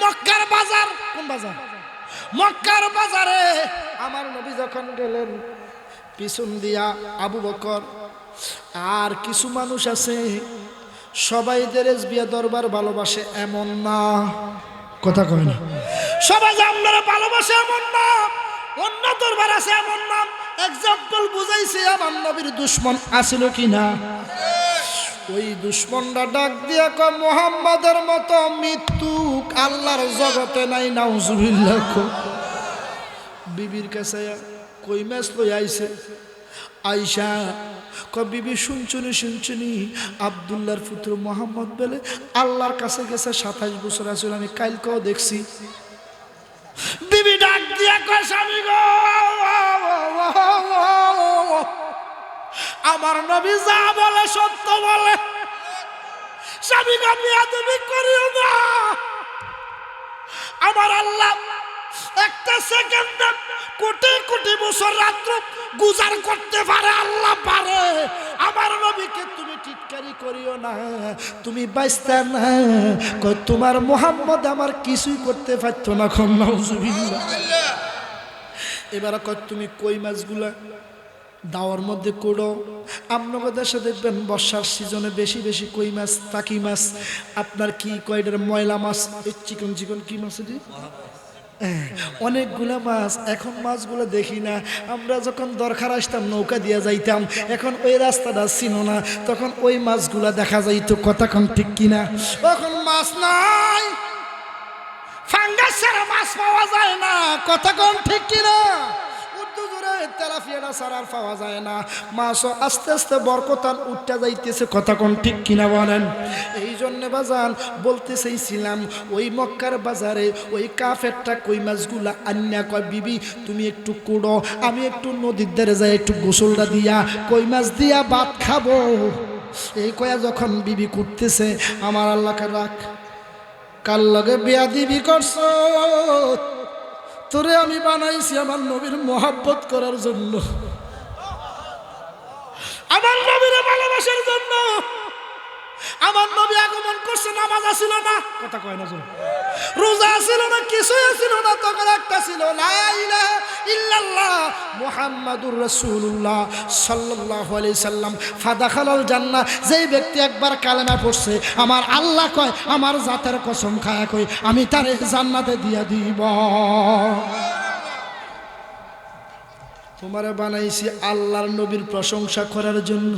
মক্কার বাজার। কোন বাজার? মক্কার বাজারে। আমার নবী যখন গেলেন পিছন দিয়া আবু বকর আর কিছু মানুষ আছে সবাই দেরেজ বিয়া দরবার ভালোবাসে এমন না। কথা কয় না। সবাই যে আপনারা ভালোবাসে এমন না অন্য দরবার আছে এমন না। এক্সাম্পল বুঝাইছে আমার নবীর দুশ্মন আছিল কি না ওই দুশ্মনটা ডাক দিয়া ক মোহাম্মদের মতো মৃত্যু আল্লাহর জগতে নাই, নাউজুবিল্লাহ। বিবির কাছে কই মাছ লই আইছে আইসা ক বিবি, শুনছুনি শুনছুনি, আবদুল্লাহর পুত্র মোহাম্মদ বলে আল্লাহর কাছে গেছে সাতাশ বছর আসলে আমি কালকেও দেখছি বিবি ডাক দিয়া কয়, স্বামী গো আমার নবী যা বলে, সত্য বলে। স্বামী গো তুমি করিও না। আমার আল্লাহ একটা সেকেন্ড কোটি কোটি বছর রাত্র গুজার করতে পারে, আল্লাহ পারে। আমার নবীকে তুমি টিটকারি করিও না। তুমি বাইস্তা না। তোমার মোহাম্মদ আমার কিছুই করতে পারতো না খন নাউজুবিল্লাহ এবার কয়, তুমি কই মাছগুলা? দাওয়ার মধ্যে কোড়ো। আপনাদের দেশে দেখবেন বর্ষার সিজনে বেশি বেশি কই মাছ টাকি মাছ? আপনার কি কয়টার ময়লা মাছ? চিকন চিকন কি মাছ এটি? হ্যাঁ, অনেকগুলা মাছ। এখন মাছগুলো দেখি না। আমরা যখন দরকার আসতাম নৌকা দিয়ে যাইতাম। এখন ওই রাস্তাটা ছিল না। তখন ওই মাছগুলা দেখা যাইতো কতক্ষণ ঠিক কিনা। এখন মাছ নাই। ফাঙ্গাস ছাড়া মাছ পাওয়া যায় না। কতক্ষণ ঠিক কিনা? তেলাফিয়াটা আর পাওয়া যায় না। মাছও আস্তে আস্তে বরকতান উঠতে যাইতেছে কতক্ষণ ঠিক কিনা বলেন? এই জন্য বাজান বলতে চাইছিলাম ওই মক্কার বাজারে ওই কাফেরটা কই মাছগুলা আন্যা কয়, বিবি, তুমি একটু কুড়ো, আমি একটু নদীর ধারে যাই, একটু গোসলটা দিয়া, কই মাছ দিয়া ভাত খাব? এই কয়া যখন বিবি করতেছে আমার আল্লাহকে রাখ, কার লগে বিয়া দিবি করছ? তোরে আমি বানাইছি আমার নবীর মোহাব্বত করার জন্য। আমার নবীর ভালোবাসার জন্য। আমার নবী আগমন করছে, নামাজ আসিল না। কথা কয় না। রোজা আসিল না, কিছুই আসিল না, তখন একটা ছিল না ইল্লাল্লাহ মুহাম্মাদুর রাসূলুল্লাহ সাল্লাল্লাহু আলাইহি সাল্লাম। ফাদাখালাল জান্নাহ, যেই ব্যক্তি একবার কালেমা পড়ছে, আমার আল্লাহ কয়, আমার জাতের কসম খায়া কই আমি তারে জান্নাতে দিয়া দিব। তোমারে বানাইছি আল্লাহর নবীর প্রশংসা করার জন্য।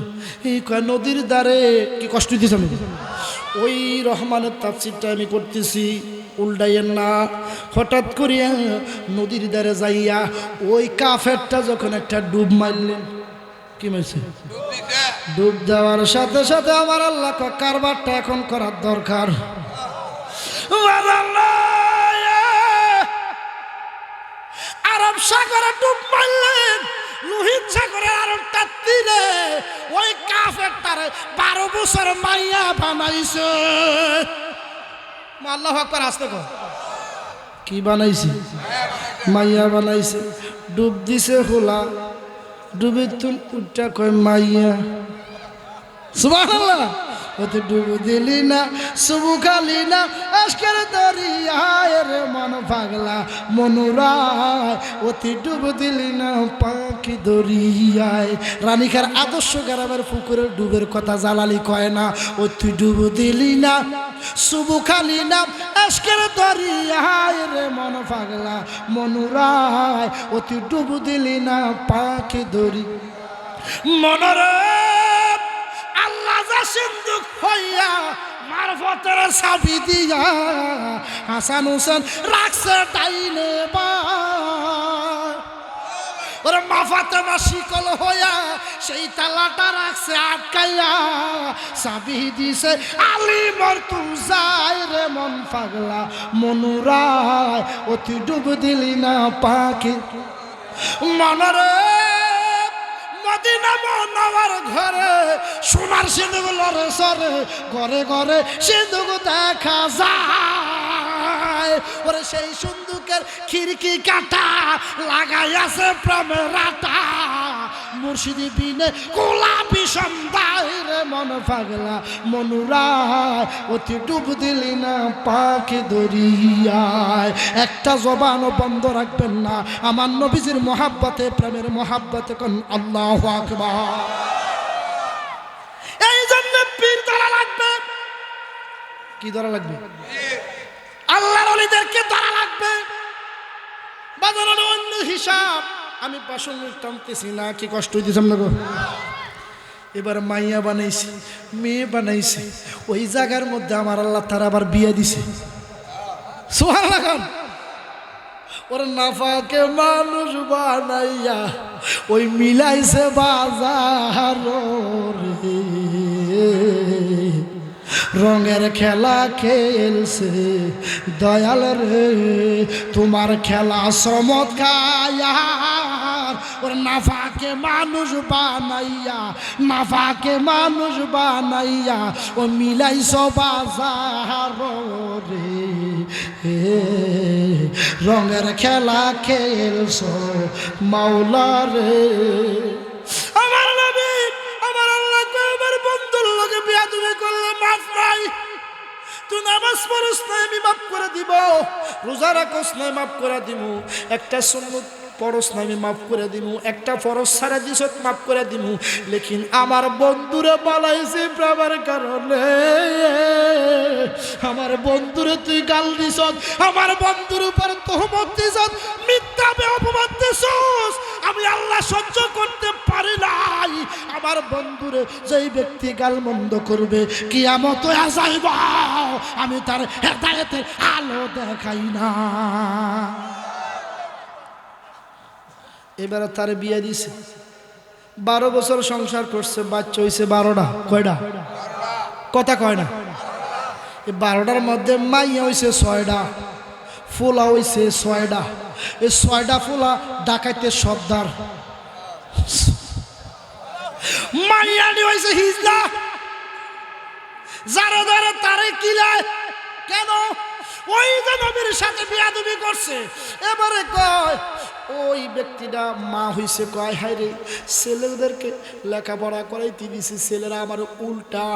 এই কয়, নদীর দ্বারে কি কষ্ট দিয়েছি আমি ওই রহমানের তাফসিরটা আমি করতেছি উল্টাইয়ের না। হঠাৎ করিয়া নদীর দ্বারে যাইয়া ওই কাফেরটা যখন একটা ডুব মারলেন, কি মারছে? ডুব দেওয়ার সাথে সাথে আমার আল্লাহ কারবারটা এখন করার দরকার। আরব সাগরে ডুব মারলেন, লোহিত সাগরে আরবটা তীরে ওই কাফের তারে বারো বছর মাইয়া বানাইছে। আল্লাহ আকবার, আসতে কর। কি বানাইছে? মাইয়া বানাইছে। ডুব দিছে হোলা। ডুবে তুল উঠটা কয় মাইয়া। সুবহানাল্লাহ। ডুব দিলি না না। রে মন অতি না পাখি রানিকার আদর্শ গ্রামের পুকুরের ডুবের কথা জালালি কয় না, অতি ডুব দিলি না সুবু খালি না। আজকের দরিয়ায় রে মন পাগলা মনুরায় অতি ডুব দিলি না পাখি দরি মনরে যা সিন্ধুক হইয়া মারফতের চাবি দিয়া হাসান হোসেন রাখছে ডাইনে বা ওরে মাফাতে শিকল হইয়া সেই তালাটা রাখছে, আটকাইয়া চাবি দিছে। আলি মর তু যাই রে মন পাগলা মনুরায় অতি ডুব দিলি না পাখি। মনরে মদিনা মনাওয়ার ঘরে, সোনার সিন্ধুক লরে সরে, ঘরে ঘরে সিন্ধুক দেখা যায়। ওরে সেই সুন্দুকের খিড়কি কাটা লাগাই আছে প্রেমের মুর্শিদি বিনে গোলাপি সন্ধ্যায় মন পাগলা মনুরায় অতি ডুব দিলি না পাখি দরিয়ায়। একটা জবানও বন্ধ রাখবেন না, আমার নবীজির মহাব্বতে, প্রেমের মহাব্বতে কোন আল্লাহ আকবার। এই জন্য পীর ধরা লাগবে। কি ধরা লাগবে? আল্লাহর অলিদেরকে ধরা লাগবে। বাজারের অন্য হিসাব। আমি পাশন টানতেছি, না, কি কষ্ট হইতেছে আপনাকে? এবার মাইয়া বানাইছে, মেয়ে বানাইছে, ওই জায়গার মধ্যে আমার আল্লাহ তারা আবার বিয়ে দিছে। ওর নাফাকে মানুষ বানাইয়া ওই মিলাইছে বাজার রে। রঙের খেলা খেলছে। দয়াল রে, তোমার খেলা চমৎকার। ওর নাফাকে মানুষ বানাইয়া, নাফাকে মানুষ বানাইয়া, ও মিলাইছ বাজার রে। রঙের খেলা খেলছ মাওলা রে। নাই। তুই নামাজ পড়স না, আমি মাফ করে দিব। রোজা রাখস না মাফ করে দিব। একটা সুন্নত পরশ আমি মাফ করে দিব। একটা ফরস সারা দিস মাফ করে দিব। লেকিন আমার বন্ধুরে বালাইছে প্রেমের কারণে। আমার বন্ধুরে তুই গাল দিস আমার বন্ধুর উপর তোহমত দিস মিথ্যা বে অপবাদ দিছস। আমি আল্লাহ সহ্য করতে পারি নাই। আমার বন্ধুরে যেই ব্যক্তি গাল মন্দ করবে কি কিয়ামত যাইব আমি তার হেদায়েতের আলো দেখাই না। এবারে তার বিয়ে দিছে। বারো বছর সংসার করছে, বাচ্চা হয়েছে বারোটা। কয়টা? কথা কয় না। বারোটার মধ্যে মাইয়া হয়েছে ছয়টা, ফুলা হয়েছে ছয়টা। এই ছয়টা ফুলা ডাকাইতে সর্দার মাইয়ানি হয়েছে হিজলা যারা ধরে তারে কিলায়। কেন? ওই যে নবীর সাথে বিয়াদবি করছে। এবারে কয়, ওই ব্যক্তিটা মা হইছে কয় রে, ছেলেদেরকে লেখাপড়া ছেলেরা আমার উল্টা,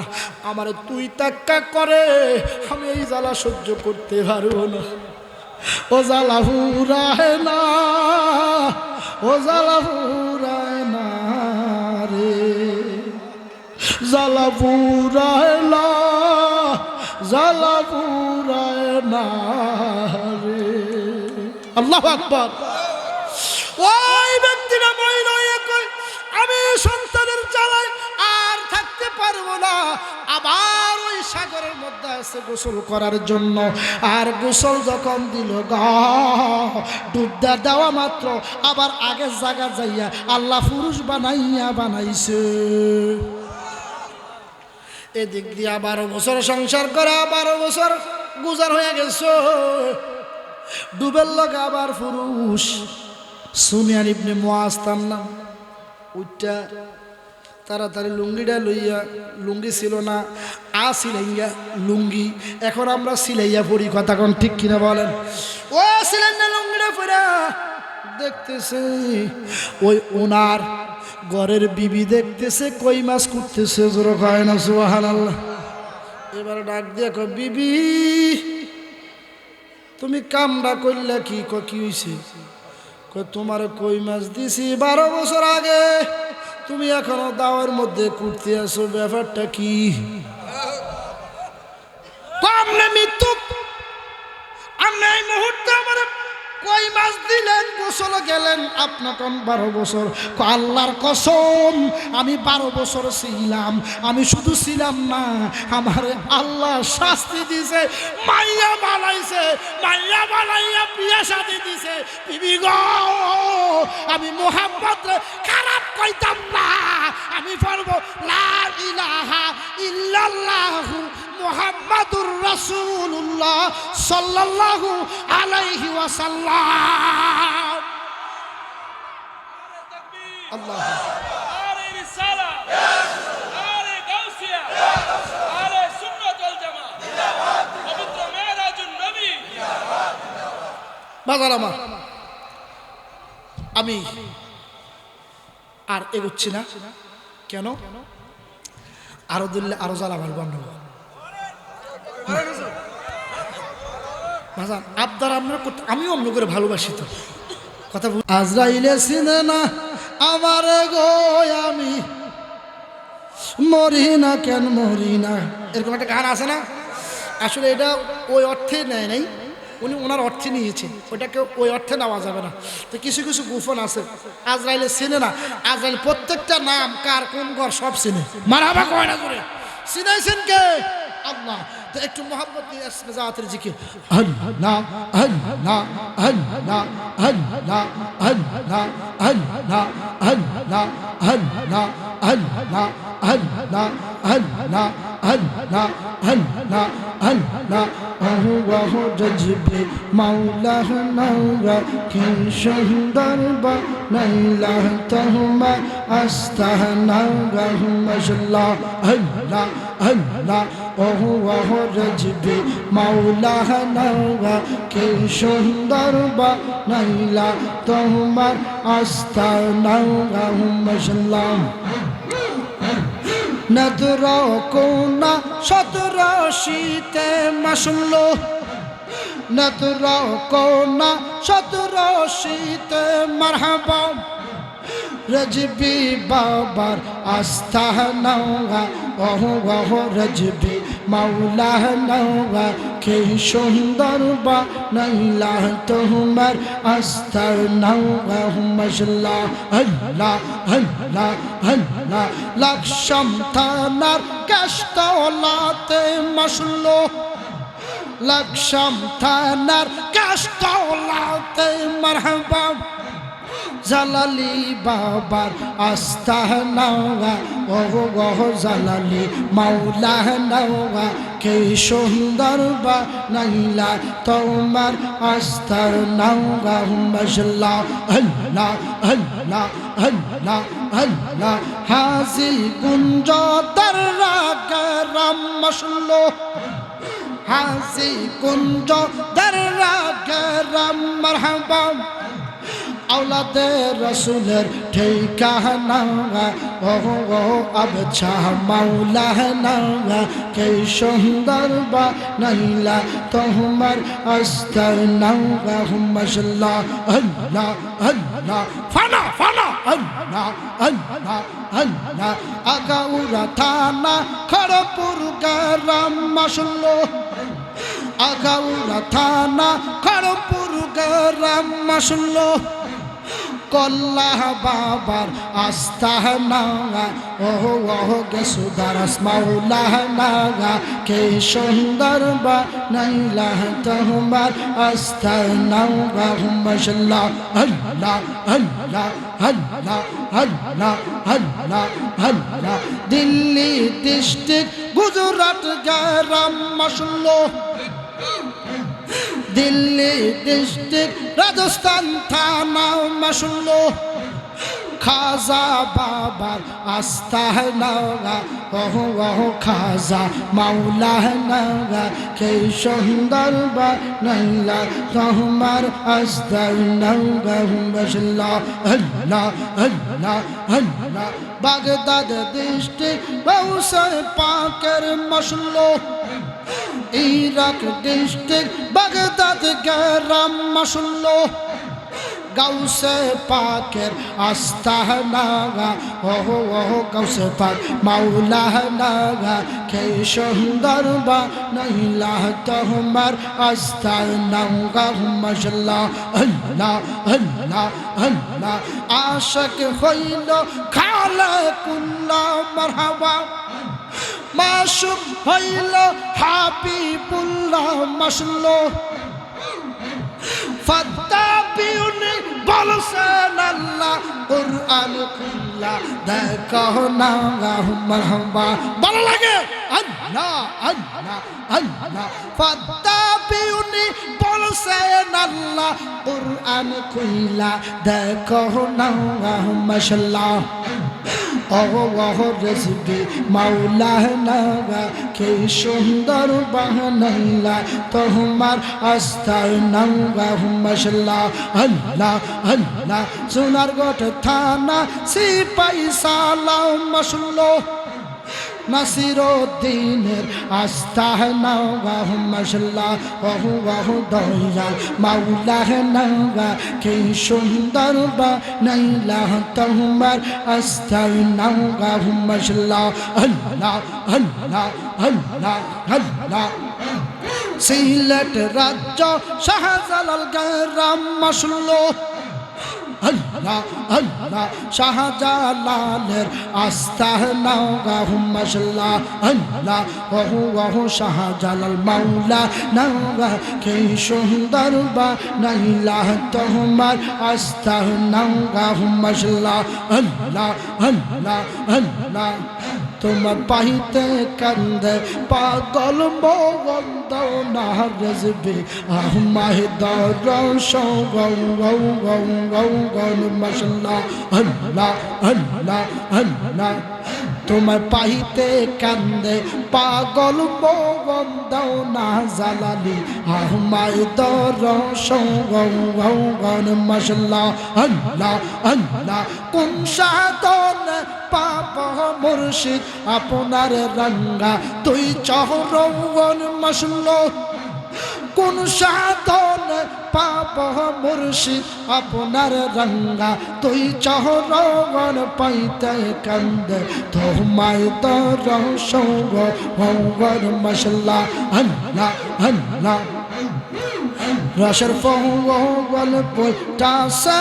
আমার তুই তাক্কা করে, আমি এই জ্বালা সহ্য করতে পারব না। ও জ্বালা হুরায় না, ও জ্বালা না না আল্লাহ হয়ে কয় আমি সন্তানের জ্বালায় আর থাকতে পারব না। আবার ওই সাগরের মধ্যে আছে গোসল করার জন্য। আর গোসল যখন দিল ডুবদা দেওয়া মাত্র। আবার আগের জায়গা যাইয়া আল্লাহ পুরুষ বানাইয়া বানাইছে। এদিক দিয়া বারো বছর সংসার করা বারো বছর গুজার হয়ে গেছে। ডুবের লগে আবার পুরুষ। সুনিয়ার ইবনে মোয়াজ তার নাম। উইটা তাড়াতাড়ি লুঙ্গিটা লইয়া, লুঙ্গি ছিল না, আ সিলাইয়া লুঙ্গি। এখন আমরা সিলাইয়া পড়ি কথা কোন ঠিক কিনা বলেন? ও সিলেন না লুঙ্গিটা পড়া দেখতেছে ওই ওনার ঘরের বিবি দেখতেছে কই মাছ করতেছে জোর হয় না সুহান এবার ডাক দিয়ে বিবি তুমি কামটা করলে কি? ক কয়, তোমার কই মাছ দিছি? বারো বছর আগে তুমি এখনও দাওয়ার মধ্যে কুটতে আসো ব্যাপারটা কি? আমনে মৃত্যু আমনে এই মুহূর্তে আমার কই মাস দিলেন, গোসল গেলেন আপনার বারো বছর? আল্লাহর কসম, আমি বারো বছর ছিলাম, আমি শুধু ছিলাম না, আমার আল্লাহ শাস্তি দিছে, মাইয়া বানাইছে, মাইয়া বানাইয়া বিয়া শাদি দিছে। বিবি গো, আমি মোহাম্মদ খারাপ কইতাম না, আমি পারব লা ইলাহা ইল্লাল্লাহু মুহাম্মাদুর রাসূলুল্লাহ সাল্লাল্লাহু আলাইহি ওয়াসাল্লাম। আল্লাহ বাজার আমার। আমি আর এগোচ্ছি না। কেন? আরও দিল্লে আরও জ্বালা আমার বন্ধ ভাসান আবদার আমরা করতে আমিও অন্য করে ভালোবাসি তো। কথা আজরাইলে সিনে না আমার গো আমি মরি না কেন মরি না। এরকম একটা গান আছে না? আসলে এটা ওই অর্থে নেয় নাই। উনি ওনার অর্থে নিয়েছে। ওটাকে ওই অর্থে নেওয়া যাবে না। তো কিছু কিছু গুফন আছে। আজরাইলে চেনে না আজরাইল প্রত্যেকটা নাম কার কোন ঘর সব চিনে মারাবা কয় না করে? চিনাইছেন কে? আল্লাহ। একটু মোহাম্মদ জাতের জিকির তোমার আস্তাহ আল্লাহ আল্লাহ ওহু ওহ রজবে মাওলা নৌরা কি সুন্দর বানাইলা তোমার আস্তাহ নৌরা মশলা নদর কোনা সতর শীতে মাসল নদর কোনা সতর শীতে মারহাবা। রজবি বাবার আস্থা নৌগা ওহ ওহ রজবি মাওলা নৌগা কে সুন্দর বা নাইলা তোমার আস্থা নৌগা মশলা আল্লাহ আল্লাহ আল্লাহ লক্ষম থানার কাস্তলাতে মশলো লক্ষম থানার কাস্তলাতে মারহাবা জালালি বাবার আস্থা নওয়া ও গহ জালালি মাওলা নওয়া, কে সুন্দর বা নাইলা তোমার আস্থার নওয়া। মশলা আল্লাহ আল্লাহ আল্লাহ আল্লাহ, হাজি কুঞ্জ দর্রা গরম মশলো হাসি কুঞ্জ দর্রা গরম মারহাবা। আওলাদে রসুলের ঠিকানা ও ও আবছা মাওলানা কে সুন্দর বা নাইলা তোমার আস্তানা। মাশাল্লাহ আল্লাহ আল্লাহ ফানা ফানা আল্লাহ আল্লাহ আল্লাহ আগাউরা থানা খড়পুর গ্রাম, মাশাল্লাহ। আগাউরা থানা খড়পুর গ্রাম, মাশাল্লাহ। কল্লাহ বাবার আস্থা নাগা ও ওহ গেসুদারস মাওলাহ নাগা কে সুন্দর বা নাইলা তোমার আস্থা নাগা মশলা আল্লাহ আল্লাহ আল্লাহ আল্লাহ আল্লাহ আল্লাহ দিল্লি ডিস্ট্রিক্ট গুজরাট গ্রাম মশলো দিল্লি ডিস্ট্রিক্ট রাজস্থান থানা মাসুল্লো খাজা বাবার আস্থা নাগা ওহ ওহ, খাজা মাওলা নাগা কে সুন্দর বা নাইলা তোমার আস্থা নাগা মশলা আল্লাহ আল্লাহ আল্লাহ। বাগদাদ ডিস্ট্রিক্ট বৌসর পাকের মশলো ইরাক ডিস্ট্রিক্ট বাগদাদ গ্রাম মশল্লো। গাউসে পাকের আস্থা নাগা ওহ ওহ গাউসে পাক মাওলা নাগা। কে সুন্দর বা নাইলা তোমার আস্থা নাগা মশলা আল্লাহ আল্লাহ আল্লাহ। আশক হইল খালা কুল্লা মারহাবা। মাসুম হইল হাবিবুল্লাহ মাসলো। ফাত্তা বিউনি বলছেন আল্লাহ কুরআন খুল্লা, দেখো না মারহাবা। ভালো লাগে? আল্লাহ আল্লাহ আল্লাহ। ফাত্তা বিউনি বলছেন আল্লাহ কুরআন খুল্লা, দেখো না মাশাআল্লাহ অহ রেসিপি মাওলা নাগা কে সুন্দর বাহানাইলা, তোমার আস্থার নাঙ্গা মশলা আল্লাহ আল্লাহ, সোনার গোট থানা, সিপাই সালাম মশলো নাসিরুদ্দিনের আস্তাহ নওগা মশলা বহু বহু দয়াল মাওলা নওগা কি সুন্দর বা নাইলা তোমার আস্তাহ নওগা মশলা আল্লাহ আল্লাহ আল্লাহ আল্লাহ। সিলেট রাজ্য শাহজালাল গ্রাম মশলো আল্লাহ আল্লাহ, শাহজালালের আস্তাহ নাওগা হুমসল্লাহ আল্লাহ ওহু ওহু শাহজালাল মাওলা, নাওগা, কে সুন্দর বা নাইলা তোমার আস্তাহ নাওগা হুমসল্লাহ আল্লাহ আল্লাহ আল্লাহ তোমার পাহিতে কান্দে, পাগল বন্ধ না রেজবে। আহমাহে দর সৌ গৌ গৌ গৌ গৌ গৌ মশলা আল্লাহ আল্লাহ আল্লাহ। তোমার পাহিতে কান্দে, পাগল বন্ধ না জালালি আহমায় দর সৌ গৌ গৌ গৌ মশলা, আল্লাহ আল্লাহ, কোন সাধন পাপ মুর্শিদ? আপনার রঙ্গা, তুই চহরৌন মশল। কোন সাধন পাপ মুর্শি আপনার রঙ্গা। তুই চহরণ পাইতে কন্দ, তোমায় তো রহ সঙ্গ হঙ্গর মশলা হল্লা হল্লা رشرفه والبلتاسة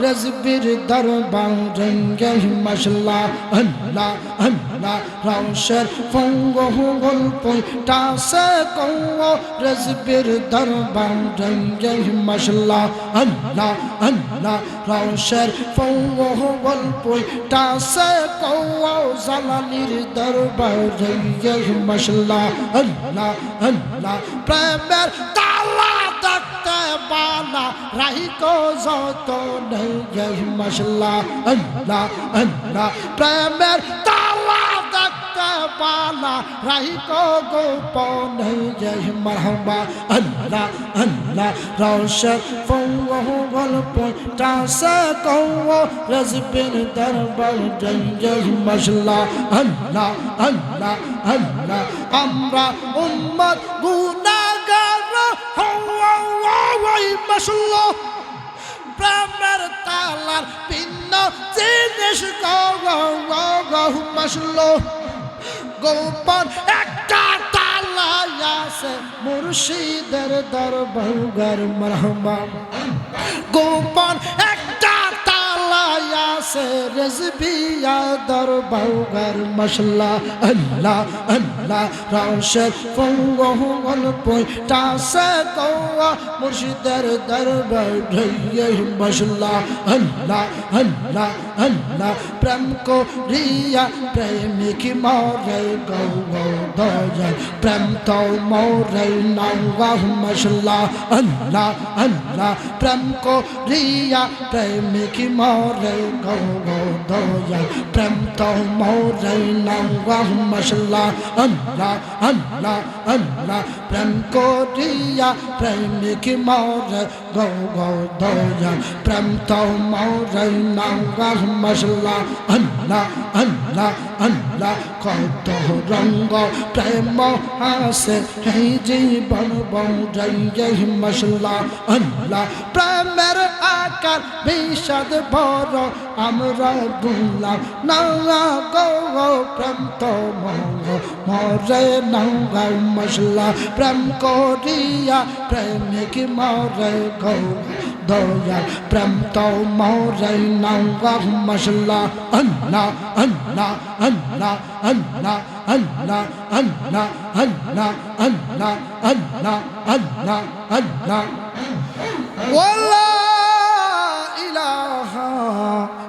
رزبير دربان رنجه مشلا هلا هلا روشر فوه والبلتاسة رزبير دربان رنجه مشلا هلا هلا روشر فوه والبلتاسة زلالير دربان رنجه مشلا هلا هلا برمير تاسة বালা রাহি কো যত নেই মশলা আল্লাহ আল্লাহ। প্রেমের তালা দেখতে বালা রাহি কো গোপন নেই মরহবা, আল্লাহ আল্লাহ। রৌশন ফঙ্গল পটাসে কো রজবিন দরবার, জয় মশলা আল্লাহ আল্লাহ আল্লাহ। আমরা উম্মত মশলা প্রেমের তালার ভিন্ন জিনিস। মশল গোপন একটা তালা আছে মুর্শিদের দরবার মরহমা গোপন এক से रजबिया दरबौ घर मसला। अल्लाह अल्लाह राशद से कौआ मुर्शिदर दरबौ रैये मसला। अल्लाह अल्लाह अल्लाह, प्रेम को रिया प्रेमिक मोरे, गौ गौ प्रेम तो मोरे नौवा मसला। अल्लाह अल्लाह, प्रेम को रिया प्रेमिक मोरे, गौ গৌ দয়াল প্রেম তো মরে নাঙ্গা মশলা আল্লাহ আল্লাহ আল্লাহ। প্রেম কো রিয়া প্রেমিক মরে, গৌ গৌ দয়াল প্রেম তো মরে নাঙ্গা মশলা আল্লাহ আল্লাহ আল্লাহ। কত রঙ্গ প্রেম হাসে এই জীবন বৌরাই মশলা আল্লাহ। প্রেমের আকার বিষাদ বড় আমরা বুলাম না গো প্রেম তো মঙ্গ মরে নঙ্গা মশলা প্রেম করিয়া প্রেমিক মরে গৌ দয়া প্রেম তো মরে নঙ্গা মশলা আল্লাহ আল্লাহ আল্লাহ আল্লাহ আল্লাহ আল্লাহ আল্লাহ আল্লাহ আল্লাহ আল্লাহ ওয়াল্লা ইলাহা